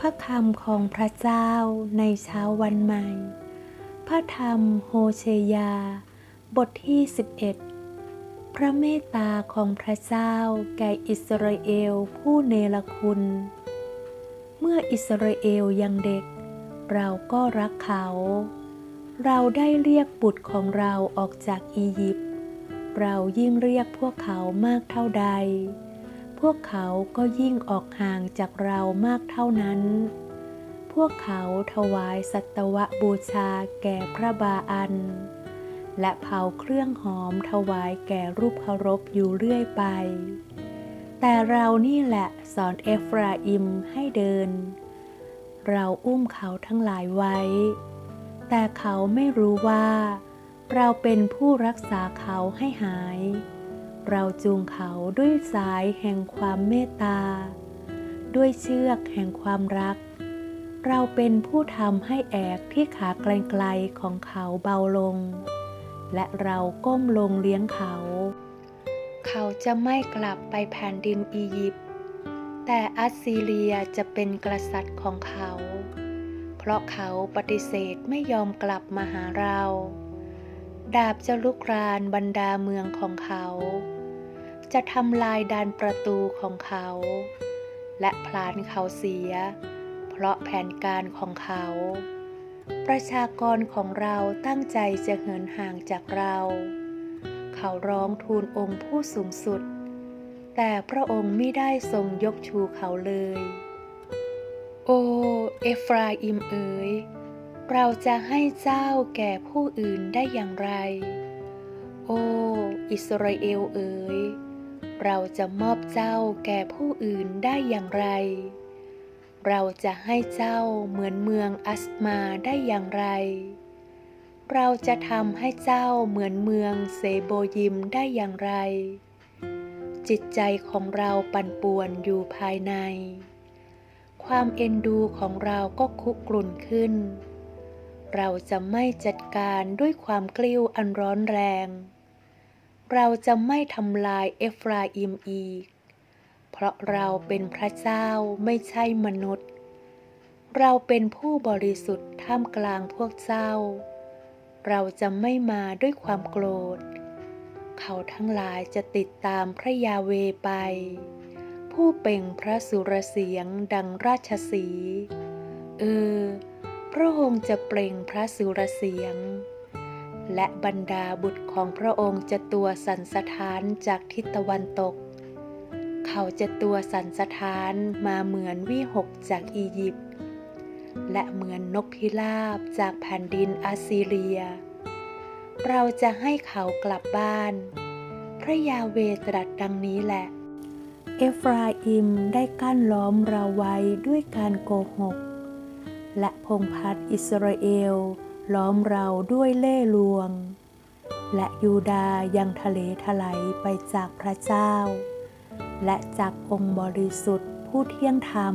พระคำของพระเจ้าในเช้าวันใหม่ พระธรรมโฮเชยา บทที่ 11 พระเมตตาของพระเจ้าแก่อิสราเอลผู้เนรคุณ เมื่ออิสราเอลยังเด็ก เราก็รักเขา เราได้เรียกบุตรของเราออกจากอียิปต์ เรายิ่งเรียกพวกเขามากเท่าใด พวกเขาก็ยิ่งออกห่างจากเรามากเท่านั้น พวกเขาถวายสัตวบูชาแก่พระบาอัน และเผาเครื่องหอมถวายแก่รูปเคารพอยู่เรื่อยไป แต่เรานี่แหละสอนเอฟราอิมให้เดิน เราอุ้มเขาทั้งหลายไว้ แต่เขาไม่รู้ว่า เราเป็นผู้รักษาเขาให้หาย เราจูงเขาด้วยสายแห่งความเมตตา ด้วยเชือกแห่งความรัก เราเป็นผู้ทำให้แอกที่ขาไกลๆของเขาเบาลง และเราก้มลงเลี้ยงเขา เขาจะไม่กลับไปแผ่นดินอียิปต์ แต่อัสซีเรียจะเป็นกษัตริย์ของเขา เพราะเขาปฏิเสธไม่ยอมกลับมาหาเราดาบจะลุกรานบรรดาเมืองของเขา จะทำลายดานประตูของเขา และพลานเขาเสีย เพราะแผนการของเขา ประชากรของเราตั้งใจจะเหินห่างจากเรา เขาร้องทูลองค์ผู้สูงสุด แต่พระองค์ไม่ได้ทรงยกชูเขาเลย โอ เอฟราอิมเอ๋ยเราจะให้เจ้าแก่ผู้อื่นได้อย่างไร โอ อิสราเอลเอ๋ย เราจะมอบเจ้าแก่ผู้อื่นได้อย่างไร เราจะให้เจ้าเหมือนเมืองอัสมาได้อย่างไร เราจะทำให้เจ้าเหมือนเมืองเซโบยิมได้อย่างไร จิตใจของเราปั่นป่วนอยู่ภายใน ความเอ็นดูของเราก็คุกรุ่นขึ้น เราจะไม่จัดการด้วยความกลิ้วอันร้อนแรง เราจะไม่ทำลายเอฟราอิมอีก เพราะเราเป็นพระเจ้าไม่ใช่มนุษย์ เราเป็นผู้บริสุทธิ์ท่ามกลางพวกเจ้า เราจะไม่มาด้วยความโกรธ เขาทั้งหลายจะติดตามพระยาเวไป ผู้เป่งพระสุรเสียงดังราชสี เออ พระองค์จะเปล่งพระสุรเสียง และบรรดาบุตรของพระองค์จะตัวสันสถานจากทิศตะวันตก เขาจะตัวสันสถานมาเหมือนวิหกจากอียิปต์และเหมือนนกพิราบจากแผ่นดินอาซีเรีย เราจะให้เขากลับบ้าน พระยาเวตรัสดังนี้แหละ เอฟราอิมได้กั้นล้อมเราไว้ด้วยการโกหก และพงพัดอิสราเอล ล้อมเราด้วยเล่ห์ลวง และยูดายังทะเลทลายไปจากพระเจ้า และจากองค์บริสุทธิ์ผู้เที่ยงธรรม